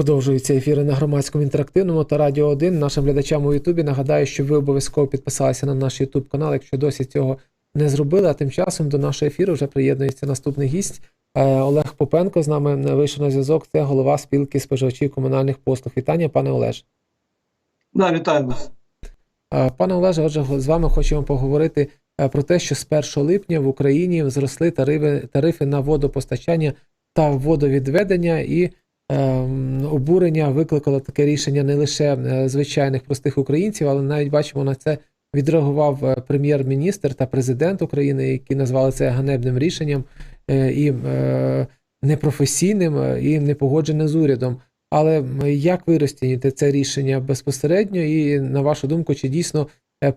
Продовжуються ефіри на громадському інтерактивному та радіо 1. Нашим глядачам у Ютубі нагадаю, що ви обов'язково підписалися на наш Ютуб канал, якщо досі цього не зробили. А тим часом до нашого ефіру вже приєднується наступний гість. Е, Олег Попенко з нами вийшов на зв'язок. Це голова спілки споживачів комунальних послуг. Вітання, пане Олеж. Да, вітаю вас. Е, Пане Олеже, отже, з вами хочемо поговорити е, про те, що з 1 липня в Україні зросли тарифи, тарифи на водопостачання та водовідведення, і обурення викликало таке рішення не лише е, звичайних простих українців, але навіть бачимо на це відреагував е, прем'єр-міністр та президент України, які назвали це ганебним рішенням е, і непрофесійним, і непогодженим з урядом. Але як ви розцінюєте це рішення безпосередньо, і на вашу думку, чи дійсно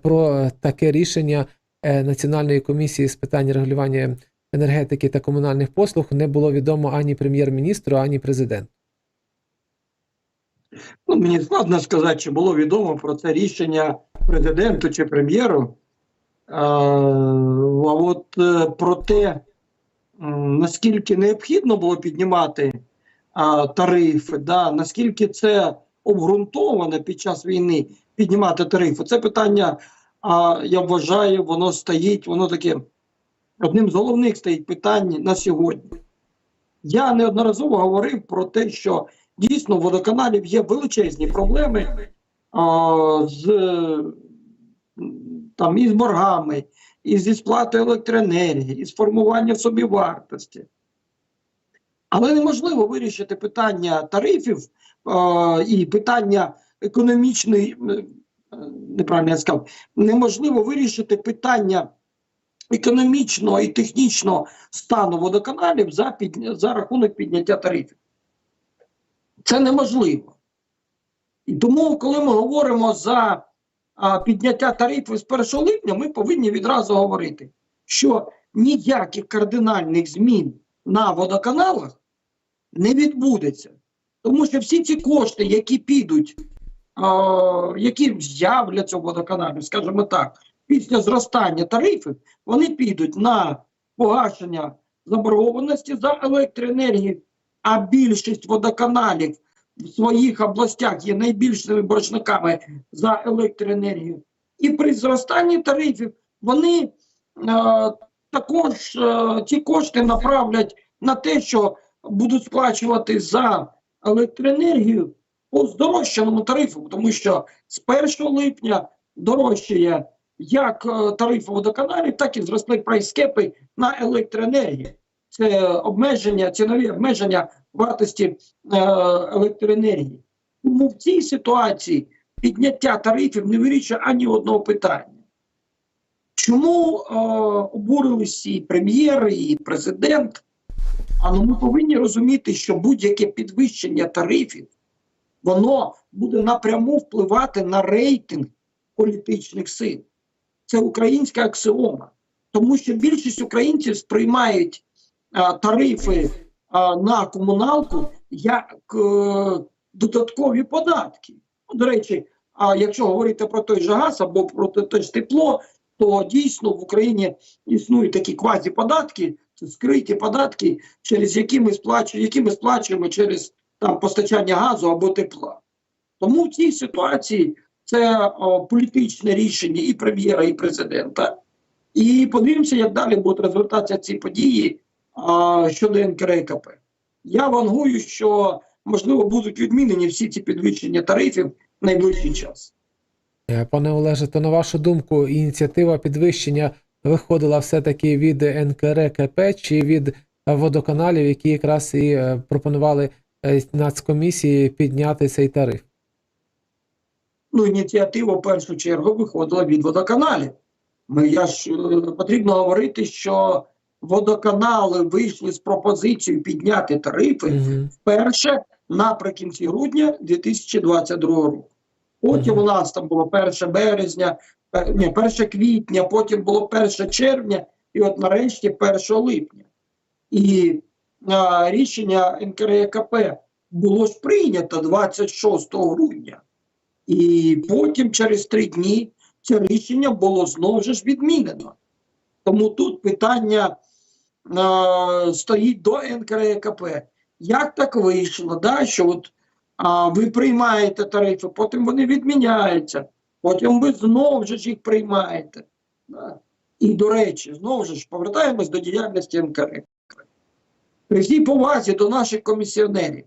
про таке рішення Національної комісії з питань регулювання енергетики та комунальних послуг не було відомо ані прем'єр-міністру, ані президенту? Ну, мені складно сказати, чи було відомо про це рішення президенту чи прем'єру. А, от е, про те, наскільки необхідно було піднімати тарифи, да, наскільки це обґрунтовано під час війни піднімати тарифи, це питання, а, я вважаю, воно стоїть, воно таке одним з головних стоїть питань на сьогодні. Я неодноразово говорив про те, що дійсно водоканалів є величезні проблеми а, з там і з боргами, і зі сплатою електроенергії, і з формуванням собівартості. Але неможливо вирішити питання тарифів а, і питання економічної, е, неправильно я сказав, неможливо вирішити питання економічного і технічного стану водоканалів за, під, за рахунок підняття тарифів. Це неможливо. І тому, коли ми говоримо за підняття тарифів з 1 липня, ми повинні відразу говорити, що ніяких кардинальних змін на водоканалах не відбудеться. Тому що всі ці кошти, які підуть, які з'являться у водоканалі, скажімо так, після зростання тарифів, вони підуть на погашення заборгованості за електроенергію, а більшість водоканалів в своїх областях є найбільшими боржниками за електроенергію. І при зростанні тарифів вони е, також е, ці кошти направлять на те, що будуть сплачувати за електроенергію по здорожчаному тарифу, тому що з 1 липня дорожчає як е, тарифи водоканалів, так і зросли прайскепи на електроенергію. Це обмеження, цінові обмеження вартості е, електроенергії. Тому в цій ситуації підняття тарифів не вирішує ані одного питання. Чому е, обурились і прем'єри, і президент? А ну ми повинні розуміти, що будь-яке підвищення тарифів воно буде напряму впливати на рейтинг політичних сил. Це українська аксіома. Тому що більшість українців сприймають тарифи на комуналку як е, додаткові податки. Ну, До речі, а якщо говорити про той же газ або про те ж тепло, то дійсно в Україні існують такі квазіподатки, це скриті податки, через які ми сплачуємо, які ми сплачуємо через там постачання газу або тепла. Тому в цій ситуації це о, політичне рішення і прем'єра, і президента. І подивимося, як далі буде розвертатися ці події щодо НКРКП. Я вангую, що можливо будуть відмінені всі ці підвищення тарифів в найближчий час. Е, Пане Олеже, то на вашу думку, ініціатива підвищення виходила все-таки від НКРКП чи від водоканалів, які якраз і е, пропонували е, нацкомісії підняти цей тариф? Ну, ініціатива в першу чергу виходила від водоканалів. Ми, я ж потрібно говорити, що водоканали вийшли з пропозицією підняти тарифи вперше наприкінці грудня 2022 року. Потім у нас там було 1 березня, ні, 1 квітня, потім було 1 червня, і от нарешті 1 липня. І а, рішення НКРЕКП було ж прийнято 26 грудня. І потім, через три дні, це рішення було знову ж відмінено. Тому тут питання стоїть до НКРЕКП. Як так вийшло, да, що от а, ви приймаєте тарифи, потім вони відміняються, потім ви знову ж їх приймаєте. Да. І, до речі, знову ж повертаємось до діяльності НКРЕ. При всій повазі до наших комісіонерів.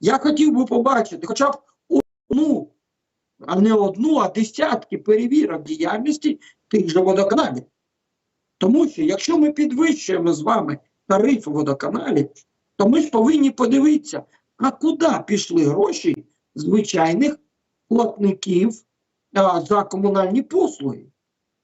Я хотів би побачити хоча б одну, а не одну, а десятки перевірок діяльності тих же водоканалів. Тому що якщо ми підвищуємо з вами тарифи водоканалів, то ми ж повинні подивитися, а куди пішли гроші звичайних платників а, за комунальні послуги.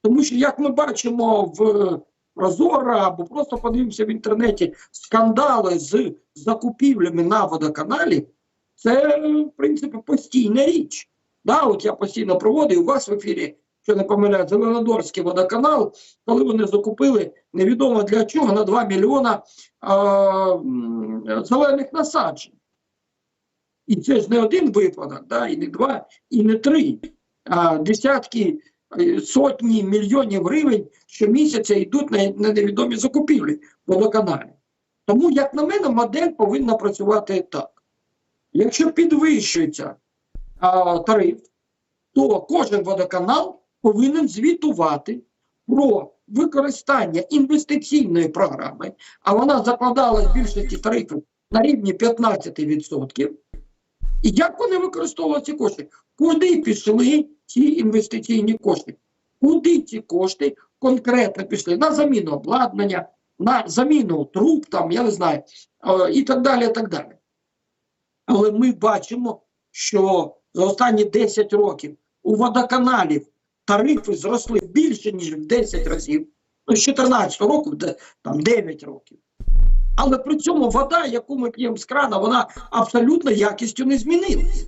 Тому що, як ми бачимо в Прозоро, або просто подивимося в інтернеті скандали з закупівлями на водоканалі, це, в принципі, постійна річ. Да, от я постійно проводив у вас в ефірі, що не помиляю, Зеленодорський водоканал, коли вони закупили невідомо для чого на 2 мільйона а, зелених насаджень. І це ж не один випадок, да, і не два, і не три, а десятки, е, сотні мільйонів гривень щомісяця йдуть на, на невідомі закупівлі водоканалі. Тому, як на мене, модель повинна працювати так. Якщо підвищується а, тариф, то кожен водоканал повинен звітувати про використання інвестиційної програми, а вона закладалась в більшості тарифів на рівні 15%. І як вони використовували ці кошти? Куди пішли ці інвестиційні кошти? Куди ці кошти конкретно пішли? На заміну обладнання, на заміну труб, там, я не знаю, е, і так далі. і так далі. Але ми бачимо, що за останні 10 років у водоканалів тарифи зросли більше, ніж в 10 разів. Ну, з 14 року, де, там 9 років. Але при цьому вода, яку ми п'ємо з крана, вона абсолютно якістю не змінилась.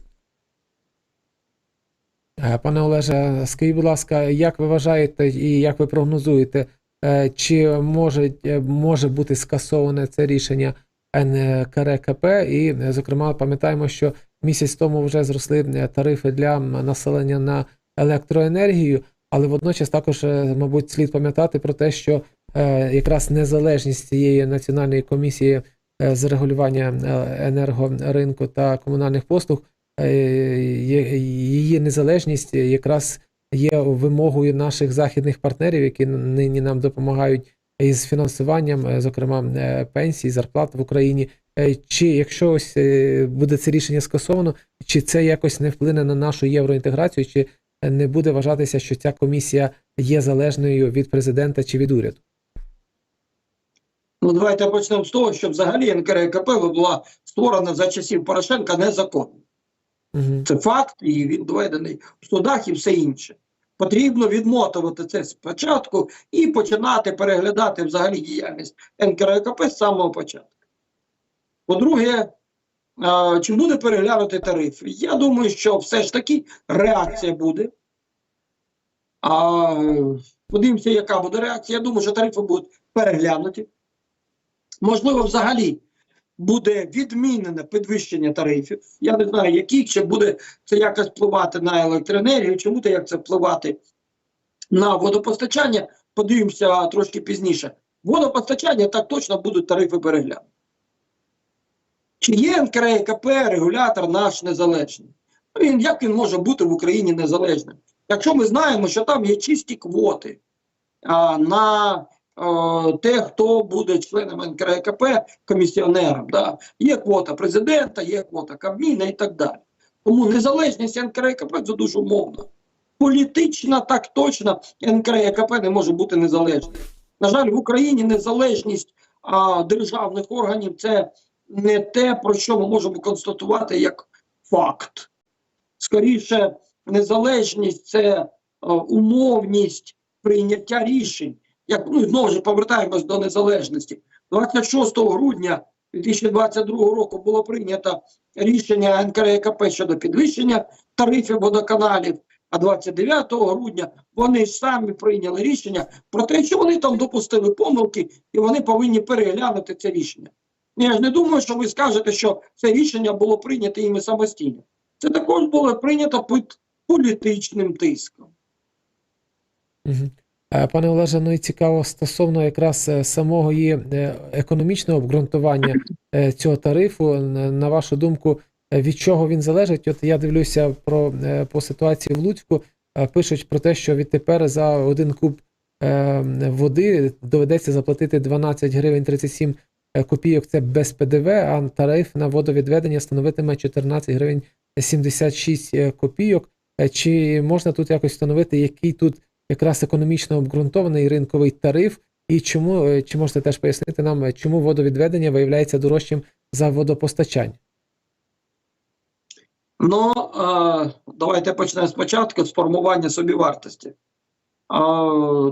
Е, Пане Олеже, скажіть, будь ласка, як ви вважаєте і як ви прогнозуєте, е, чи може, е, може бути скасоване це рішення НКРКП? І, зокрема, пам'ятаємо, що місяць тому вже зросли тарифи для населення на електроенергію, але водночас також, е, мабуть, слід пам'ятати про те, що е, якраз незалежність цієї національної комісії е, з регулювання енергоринку та комунальних послуг її незалежність якраз є вимогою наших західних партнерів, які нині нам допомагають із фінансуванням, зокрема пенсій, зарплат в Україні. Чи якщо ось буде це рішення скасовано, чи це якось не вплине на нашу євроінтеграцію, чи не буде вважатися, що ця комісія є залежною від президента чи від уряду? Ну, давайте почнемо з того, що взагалі НКРКП була створена за часів Порошенка незаконно. Угу. Це факт, і він доведений в судах і все інше. Потрібно відмотувати це спочатку і починати переглядати взагалі діяльність НКРКП з самого початку. По-друге, чи буде переглянути тарифи? Я думаю, що все ж таки реакція буде. А подивимося, яка буде реакція. Я думаю, що тарифи будуть переглянуті. Можливо, взагалі буде відмінене підвищення тарифів. Я не знаю, яких чи буде це якось впливати на електроенергію, чи буде як це впливати на водопостачання. Подивимося трошки пізніше. Водопостачання так точно будуть тарифи переглянути. Чи є НКРКП регулятор наш незалежний? Ну, Він, як він може бути в Україні незалежним? Якщо ми знаємо, що там є чисті квоти а, на е, те, хто буде членом НКРКП, комісіонером. Да? Є квота президента, є квота Кабміна і так далі. Тому незалежність НКРКП це дуже умовно. Політична, так точно, НКРКП не може бути незалежним. На жаль, в Україні незалежність а, державних органів це не те, про що ми можемо констатувати як факт. Скоріше, незалежність це е, умовність прийняття рішень. Як ну знову ж повертаємось до незалежності. 26 грудня 2022 року було прийнято рішення НКРКП щодо підвищення тарифів водоканалів. А 29 грудня вони самі прийняли рішення про те, що вони там допустили помилки, і вони повинні переглянути це рішення. Я ж не думаю, що ви скажете, що це рішення було прийнято іми самостійно. Це також було прийнято під політичним тиском. Пане Олеже, ну і цікаво стосовно якраз е, самого її е, економічного обґрунтування е, цього тарифу. На вашу думку, від чого він залежить. От я дивлюся про по ситуації в Луцьку. Пишуть про те, що відтепер за один куб води доведеться заплатити 12 гривень 37 е, копійок. Це без ПДВ, а тариф на водовідведення становитиме 14 гривень 76 е, копійок. Е, Чи можна тут якось встановити, який тут якраз економічно обґрунтований ринковий тариф, і чому е, чи можете теж пояснити нам, е, чому водовідведення виявляється дорожчим за водопостачання? Ну, е, давайте почнемо спочатку з формування собівартості.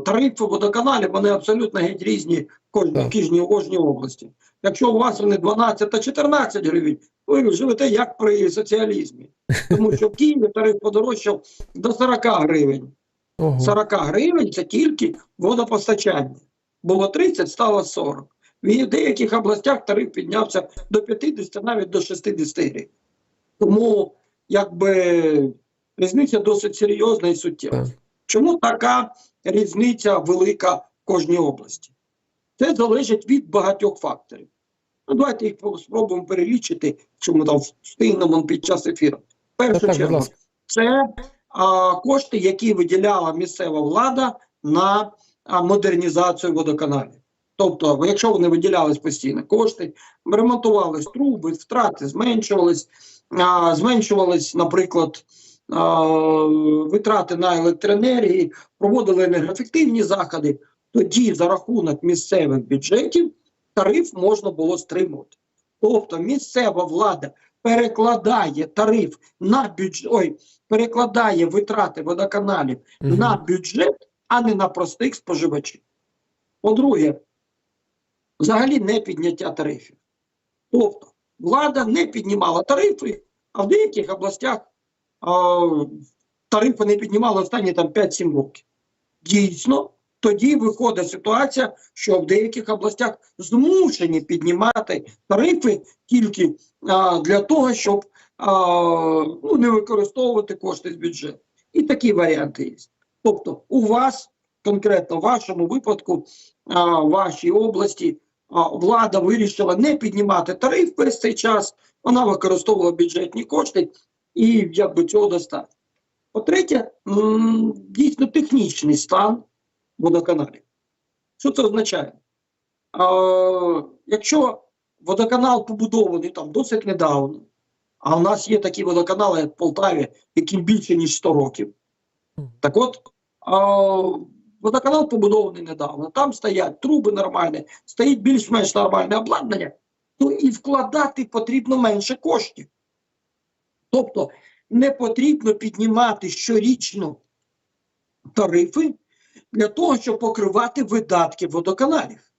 Тарифи водоканалів вони абсолютно геть різні в кожній, кожній, області. Якщо у вас вони 12 та 14 гривень, ви живете як при соціалізмі. Тому що в Києві тариф подорожчав до 40 гривень. 40 гривень це тільки водопостачання. Було 30, стало 40. В деяких областях тариф піднявся до 50, навіть до 60 гривень. Тому якби різниця досить серйозна і суттєва. Чому така різниця велика в кожній області? Це залежить від багатьох факторів. Ну, давайте їх спробуємо перелічити, що ми там встигнемо під час ефіру. В першу чергу, це а, кошти, які виділяла місцева влада на а, модернізацію водоканалів. Тобто, якщо вони виділялись постійно кошти, ремонтувались труби, втрати зменшувались, а, зменшувались, наприклад, витрати на електроенергії, проводили енергоефективні заходи, тоді за рахунок місцевих бюджетів тариф можна було стримувати. Тобто місцева влада перекладає тариф на бюджет, ой, перекладає витрати водоканалів Мгм. на бюджет, а не на простих споживачів. По-друге, взагалі не підняття тарифів. Тобто влада не піднімала тарифи, а в деяких областях тарифи не піднімали останні там 5-7 років. Дійсно, тоді виходить ситуація, що в деяких областях змушені піднімати тарифи тільки а, для того, щоб а, ну, не використовувати кошти з бюджету. І такі варіанти є. Тобто, у вас, конкретно в вашому випадку, а, в вашій області, а, влада вирішила не піднімати тариф весь цей час, вона використовувала бюджетні кошти, і якби цього достатньо. По-третє, дійсно технічний стан водоканалів. Що це означає? А, якщо водоканал побудований там досить недавно, а у нас є такі водоканали, як в Полтаві, яким більше ніж 100 років. Так от, а, водоканал побудований недавно, там стоять труби нормальні, стоїть більш-менш нормальне обладнання, то і вкладати потрібно менше коштів. Тобто не потрібно піднімати щорічно тарифи для того, щоб покривати видатки водоканалів.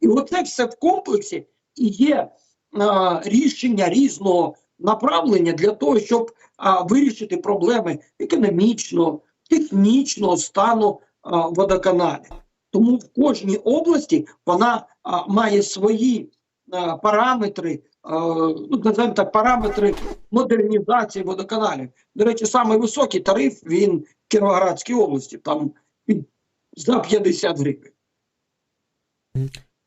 І оце все в комплексі і є а, рішення різного направлення для того, щоб а, вирішити проблеми економічного, технічного стану а, водоканалів. Тому в кожній області вона а, має свої а, параметри, ну, називаємо так, параметри модернізації водоканалів. До речі, самий високий тариф він в Кіровоградській області, там за 50 гривень.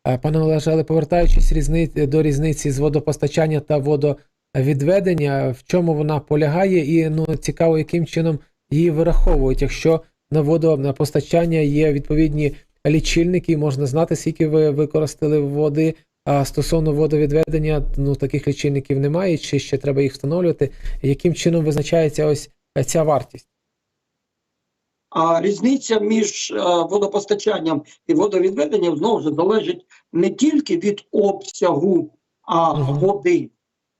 Е, Пане Олеже, але повертаючись різни... до різниці з водопостачання та водовідведення, в чому вона полягає, і ну цікаво, яким чином її вираховують. Якщо на водопостачання є відповідні лічильники, можна знати, скільки ви використали води. А стосовно водовідведення, ну таких лічильників немає, чи ще треба їх встановлювати. Яким чином визначається ось е, ця вартість? А різниця між е, водопостачанням і водовідведенням знову ж залежить не тільки від обсягу а, води,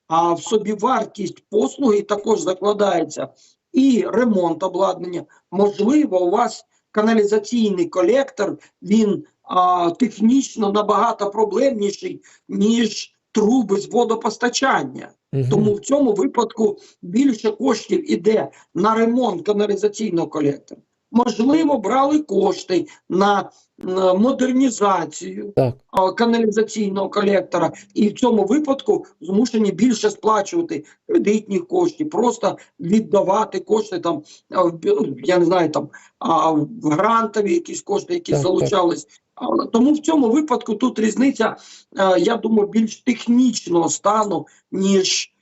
а в собі вартість послуги також закладається і ремонт обладнання. Можливо, у вас каналізаційний колектор, він а, технічно набагато проблемніший, ніж труби з водопостачання. Мгм. Тому в цьому випадку більше коштів іде на ремонт каналізаційного колектора. Можливо, брали кошти на, на модернізацію Так. а, каналізаційного колектора, і в цьому випадку змушені більше сплачувати кредитні кошти, просто віддавати кошти там, в ну, я не знаю, там а, грантові якісь кошти, які Так, так. залучались. А, Тому в цьому випадку тут різниця, е, я думаю, більш технічного стану, ніж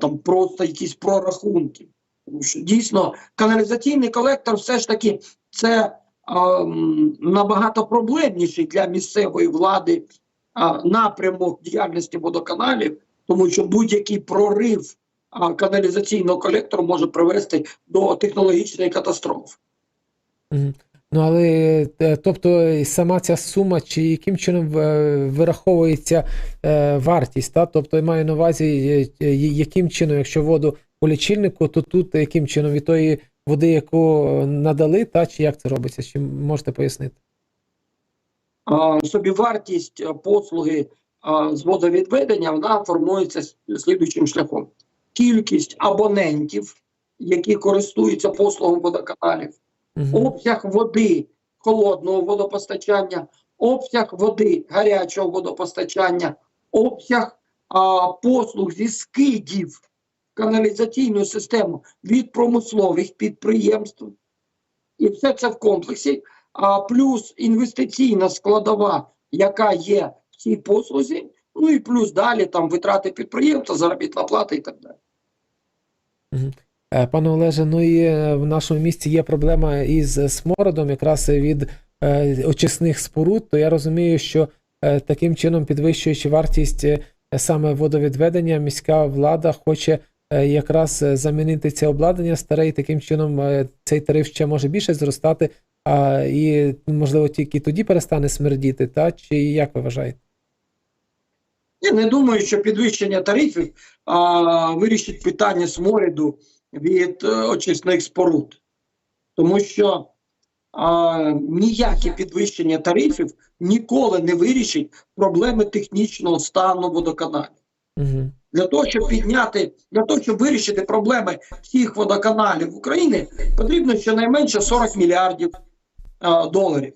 там просто якісь прорахунки. Тому що дійсно каналізаційний колектор все ж таки це а, м, набагато проблемніший для місцевої влади а, напрямок діяльності водоканалів, тому що будь-який прорив а, каналізаційного колектору може привести до технологічної катастрофи. Ну, але е, тобто сама ця сума, чи яким чином е, вираховується е, вартість, та? Тобто я маю на увазі, яким чином, якщо воду по лічильнику, то тут яким чином від тої води, яку надали, та чи як це робиться? Чи можете пояснити? А, собівартість послуги з водовідведення вона формується слідуючим шляхом: кількість абонентів, які користуються послугом водоканалів, Обсяг води холодного водопостачання, обсяг води гарячого водопостачання, обсяг а, послуг зі скидів каналізаційну систему від промислових підприємств. І все це в комплексі, а плюс інвестиційна складова, яка є в цій послузі, ну і плюс далі там витрати підприємства, заробітна плата і так далі. Пане Олеже, ну і е, в нашому місті є проблема із смородом, якраз від е, очисних споруд. То я розумію, що е, таким чином, підвищуючи вартість е, саме водовідведення, міська влада хоче е, якраз е, замінити це обладнання старе, і таким чином е, цей тариф ще може більше зростати, а, і можливо тільки тоді перестане смердіти, та чи як ви вважаєте? Я не думаю, що підвищення тарифів а, вирішить питання сморіду від е, очисних споруд. Тому що а, ніяке підвищення тарифів ніколи не вирішить проблеми технічного стану водоканалів. Угу. Для того, щоб підняти, для того, щоб вирішити проблеми всіх водоканалів України, потрібно щонайменше 40 мільярдів а, доларів.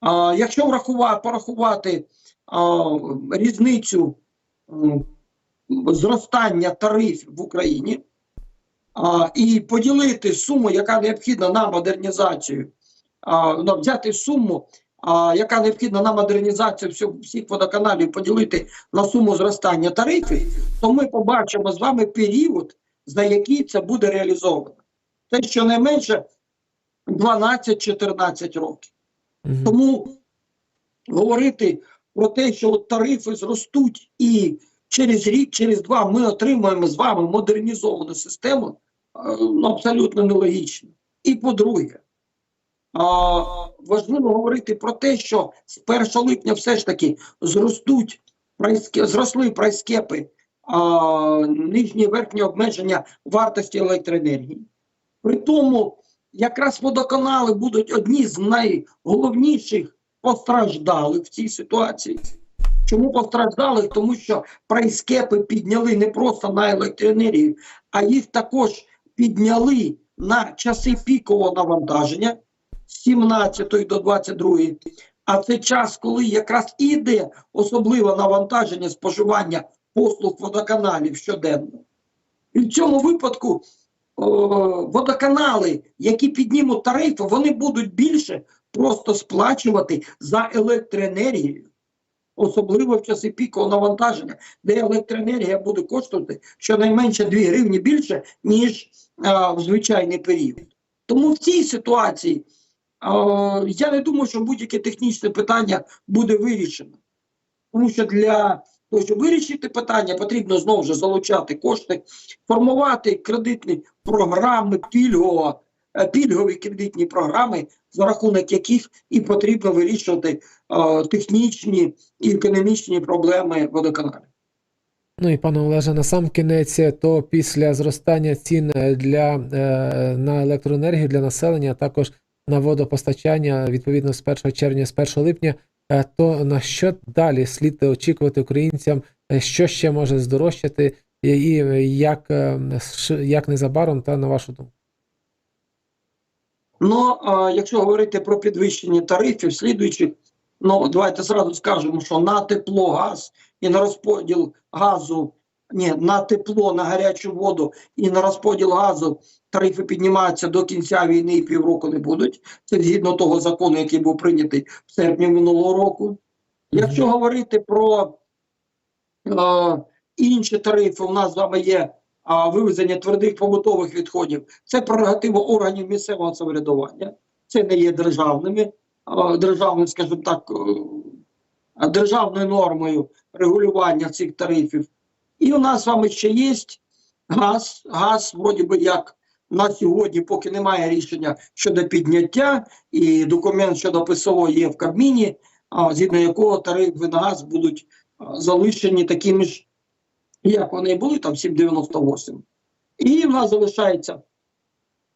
А, якщо врахувати, порахувати а, різницю м, зростання тарифів в Україні а, і поділити суму, яка необхідна на модернізацію, а, ну, взяти суму, а, яка необхідна на модернізацію всього- всіх водоканалів, поділити на суму зростання тарифів, то ми побачимо з вами період, за який це буде реалізовано. Це щонайменше 12-14 років. Угу. Тому говорити про те, що от тарифи зростуть і через рік, через два ми отримаємо з вами модернізовану систему, ну, абсолютно нелогічно. І по-друге, важливо говорити про те, що з 1 липня все ж таки зростуть зросли прайскепи нижні і верхні обмеження вартості електроенергії. При тому, якраз водоканали будуть одні з найголовніших постраждалих в цій ситуації. Чому постраждалих? Тому що прайскепи підняли не просто на електроенергію, а їх також підняли на часи пікового навантаження з 17 до 22. А це час, коли якраз іде особливе навантаження споживання послуг водоканалів щоденно. І в цьому випадку о, водоканали, які піднімуть тарифи, вони будуть більше просто сплачувати за електроенергію, особливо в часи пікового навантаження, де електроенергія буде коштувати щонайменше 2 гривні більше, ніж а, в звичайний період. Тому в цій ситуації а, я не думаю, що будь-яке технічне питання буде вирішено. Тому що для того, щоб вирішити питання, потрібно знову ж залучати кошти, формувати кредитні програми пільгово, е, пільгові кредитні програми, за рахунок яких і потрібно вирішувати е, технічні і економічні проблеми водоканалів. Ну і пане Олеже, на сам кінець, то після зростання цін для, е, на електроенергію для населення, а також на водопостачання, відповідно з 1 червня, з 1 липня, е, то на що далі слід очікувати українцям, е, що ще може здорожчати, і як, е, як незабаром, та на вашу думку? Ну, якщо говорити про підвищення тарифів, слідуючих, ну давайте зразу скажемо, що на тепло, газ і на розподіл газу, ні, на тепло, на гарячу воду і на розподіл газу тарифи піднімаються до кінця війни і півроку не будуть. Це згідно того закону, який був прийнятий в серпні минулого року. Якщо говорити про е, інші тарифи. У нас з вами є а, вивезення твердих побутових відходів. Це прерогатива органів місцевого самоврядування. Це не є державними, державним, скажімо так, е, державною нормою регулювання цих тарифів. І у нас з вами ще є газ. Газ, вроді би, як на сьогодні, поки немає рішення щодо підняття, і документ щодо ПСО є в Кабміні, згідно якого тарифи на газ будуть залишені такими ж, як вони були, там 7,98. І в нас залишається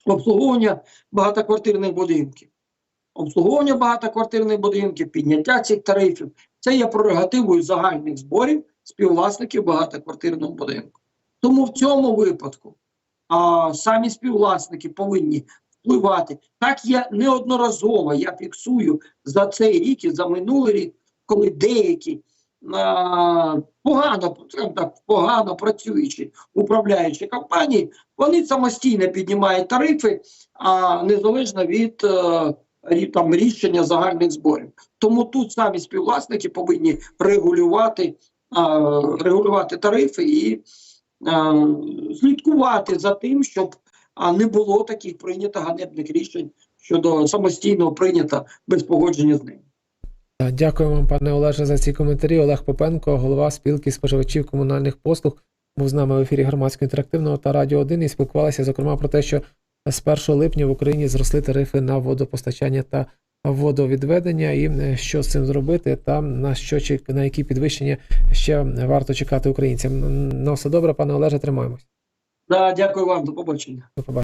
обслуговування багатоквартирних будинків. Обслуговування багатоквартирних будинків, підняття цих тарифів це є прерогативою загальних зборів співвласників багатоквартирного будинку. Тому в цьому випадку а, самі співвласники повинні впливати. Так я неодноразово я фіксую за цей рік і за минулий рік, коли деякі погано, скажімо так, погано працюючі управляючі компанії, вони самостійно піднімають тарифи, а незалежно від е, там, рішення загальних зборів. Тому тут самі співвласники повинні регулювати, а, регулювати тарифи і слідкувати за тим, щоб не було таких прийнято ганебних рішень щодо самостійного прийнято без погодження з ним. Е, Дякую вам, пане Олеже, за ці коментарі. Олег Попенко, голова спілки споживачів комунальних послуг, був з нами в ефірі громадського інтерактивного та радіо 1 і спілкувалися, зокрема, про те, що з 1 липня в Україні зросли тарифи на водопостачання та водовідведення, і е, що з цим зробити, та на що на які підвищення ще варто чекати українцям. На все добре, пане Олеже, тримаємось. Да, дякую вам, до побачення. До побачення.